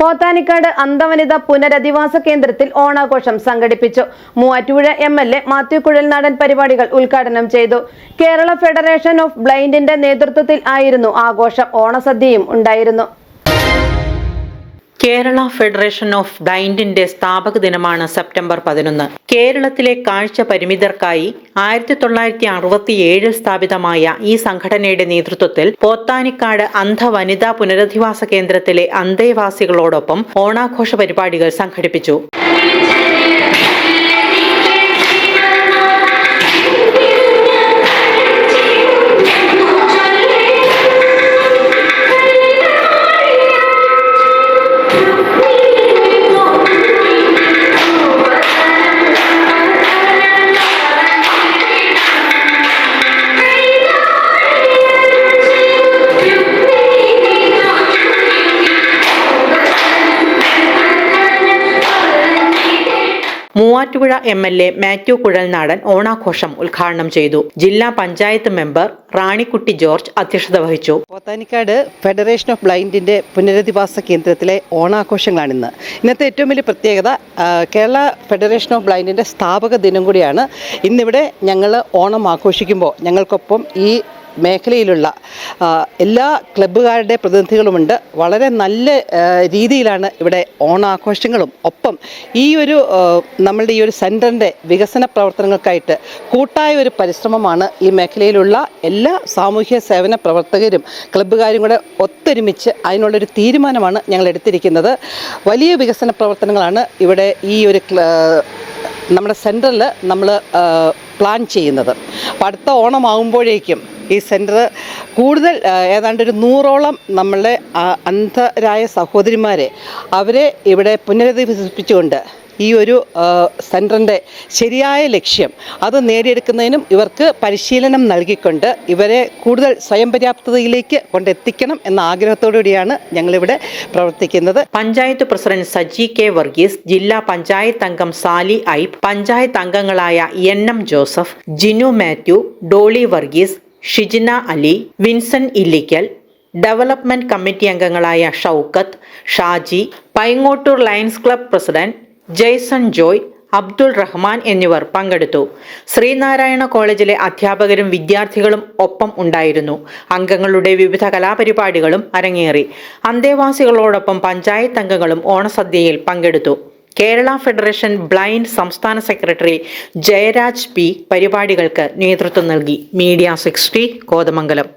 പോത്താനിക്കാട് അന്തവനിത പുനരധിവാസ കേന്ദ്രത്തിൽ ഓണാഘോഷം സംഘടിപ്പിച്ചു. Muvattupuzha M L A Mathew Kuzhalnadan പരിപാടികൾ ഉദ്ഘാടനം ചെയ്തു. കേരള ഫെഡറേഷൻ ഓഫ് ബ്ലൈൻഡിന്റെ നേതൃത്വത്തിൽ ആയിരുന്നു ആഘോഷം. ഓണസദ്യയും ഉണ്ടായിരുന്നു. കേരള ഫെഡറേഷൻ ഓഫ് ബ്ലൈൻഡിന്റെ സ്ഥാപക ദിനമാണ് സെപ്റ്റംബർ പതിനൊന്ന്. കേരളത്തിലെ കാഴ്ച പരിമിതർക്കായി ആയിരത്തി തൊള്ളായിരത്തി അറുപത്തിയേഴിൽ സ്ഥാപിതമായ ഈ സംഘടനയുടെ നേതൃത്വത്തിൽ പോത്താനിക്കാട് അന്ധ വനിതാ പുനരധിവാസ കേന്ദ്രത്തിലെ അന്തേവാസികളോടൊപ്പം ഓണാഘോഷ പരിപാടികൾ സംഘടിപ്പിച്ചു. Muvattupuzha M L A Mathew Kuzhalnadan ഓണാഘോഷം ഉദ്ഘാടനം ചെയ്തു. ജില്ലാ പഞ്ചായത്ത് മെമ്പർ റാണിക്കുട്ടി ജോർജ് അധ്യക്ഷത വഹിച്ചു. പോത്താനിക്കാട് ഫെഡറേഷൻ ഓഫ് ബ്ലൈൻഡിന്റെ പുനരധിവാസ കേന്ദ്രത്തിലെ ഓണാഘോഷങ്ങളാണ് ഇന്ന് ഇന്നത്തെ ഏറ്റവും വലിയ പ്രത്യേകത കേരള ഫെഡറേഷൻ ഓഫ് ബ്ലൈൻഡിന്റെ സ്ഥാപക ദിനം കൂടിയാണ്. ഇന്നിവിടെ ഞങ്ങൾ ഓണം ആഘോഷിക്കുമ്പോൾ ഞങ്ങൾക്കൊപ്പം ഈ മേഖലയിലുള്ള എല്ലാ ക്ലബ്ബുകാരുടെ പ്രതിനിധികളുമുണ്ട്. വളരെ നല്ല രീതിയിലാണ് ഇവിടെ ഓണാഘോഷങ്ങളും. ഒപ്പം ഈ ഒരു നമ്മളുടെ ഈ ഒരു സെന്ററിന്റെ വികസന പ്രവർത്തനങ്ങൾക്കായിട്ട് കൂട്ടായ ഒരു പരിശ്രമമാണ് ഈ മേഖലയിലുള്ള എല്ലാ സാമൂഹ്യ സേവന പ്രവർത്തകരും ക്ലബ്ബുകാരും കൂടെ ഒത്തൊരുമിച്ച് അതിനുള്ളൊരു തീരുമാനമാണ് ഞങ്ങൾ എടുത്തിരിക്കുന്നത്. വലിയ വികസന പ്രവർത്തനങ്ങളാണ് ഇവിടെ ഈ ഒരു നമ്മുടെ സെന്ററിൽ നമ്മൾ പ്ലാൻ ചെയ്യുന്നത്. അപ്പോൾ അടുത്ത ഓണമാകുമ്പോഴേക്കും ഈ സെന്റർ കൂടുതൽ ഏതാണ്ട് ഒരു നൂറോളം നമ്മളുടെ അന്ധരായ സഹോദരിമാരെ അവരെ ഇവിടെ പുനരധിവസിപ്പിച്ചുകൊണ്ട് ഈ ഒരു സെന്ററിന്റെ ശരിയായ ലക്ഷ്യം അത് നേടിയെടുക്കുന്നതിനും ഇവർക്ക് പരിശീലനം നൽകിക്കൊണ്ട് ഇവരെ കൂടുതൽ സ്വയം പര്യാപ്തതയിലേക്ക് കൊണ്ടെത്തിക്കണം എന്ന ആഗ്രഹത്തോടുകൂടിയാണ് ഞങ്ങളിവിടെ പ്രവർത്തിക്കുന്നത്. പഞ്ചായത്ത് പ്രസിഡന്റ് സജി കെ വർഗീസ് ജില്ലാ പഞ്ചായത്ത് അംഗം സാലി ഐ പഞ്ചായത്ത് അംഗങ്ങളായ N M Joseph Jinu Mathew Dolly Varghese Shijina Ali Vinson Illickal development committee അംഗങ്ങളായ Shoukath Shaji Paingottoor lions club president Jaison Joy Abdul Rahman എന്നിവർ പങ്കെടുത്തു. ശ്രീനാരായണ കോളേജിലെ അധ്യാപകരും വിദ്യാർത്ഥികളും ഒപ്പം ഉണ്ടായിരുന്നു. അംഗങ്ങളുടെ വിവിധ കലാപരിപാടികളും അരങ്ങേറി. അന്തേവാസികളോടൊപ്പം പഞ്ചായത്ത് അംഗങ്ങളും ഓണസദ്യയിൽ പങ്കെടുത്തു. കേരള ഫെഡറേഷൻ ബ്ലൈൻഡ് സംസ്ഥാന സെക്രട്ടറി ജയരാജ് പി പരിപാടികൾക്ക് നേതൃത്വം നൽകി മീഡിയ സിക്സ്റ്റി കോതമംഗലം